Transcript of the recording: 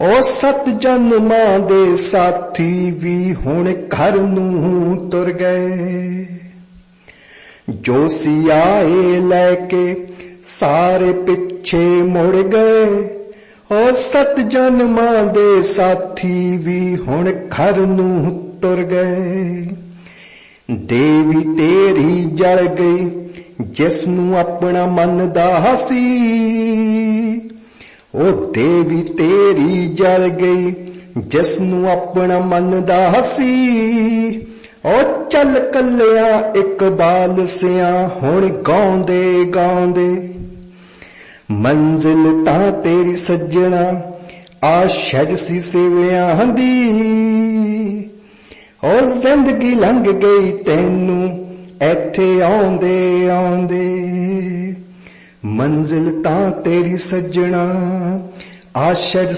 ਓ ਸਤ ਜਨਮਾਂ ਦੇ ਸਾਥੀ ਵੀ ਹੁਣ ਘਰ ਨੂੰ ਤੁਰ ਗਏ। ਜੋ ਸੀ ਆਏ ਲੈ ਕੇ ਸਾਰੇ ਪਿੱਛੇ ਮੁੜ ਗਏ ਓ ਸਤ ਜਨਮਾਂ ਦੇ ਸਾਥੀ ਵੀ ਹੁਣ ਘਰ ਨੂੰ ਤੁਰ ਗਏ। ਦੇਵੀ ਤੇਰੀ ਜਲ ਗਈ, ਜਿਸ ਨੂੰ ਆਪਣਾ ਮੰਨਦਾ ਸੀ ਉਹ ਦੇਵੀ ਤੇਰੀ ਜਲ ਗਈ ਜਿਸ ਨੂੰ ਆਪਣਾ ਮੰਨਦਾ ਸੀ ਉਹ ਚੱਲ ਕੱਲਿਆ ਇਕਬਾਲ ਸਿਆ, ਹੁਣ ਗਾਉਂਦੇ ਗਾਉਂਦੇ। ਮੰਜ਼ਿਲ ਤਾਂ ਤੇਰੀ ਸੱਜਣਾ, ਆ ਛੱਡ ਸੀ ਸਿਵਿਆਂ ਦੀ ਉਹ ਜ਼ਿੰਦਗੀ ਲੰਘ ਗਈ ਤੈਨੂੰ, ਇੱਥੇ ਆਉਂਦੇ ਆਉਂਦੇ। ਮੰਜ਼ਿਲ ਤਾਂ ਤੇਰੀ ਸੱਜਣਾ ਆਸ਼ਰ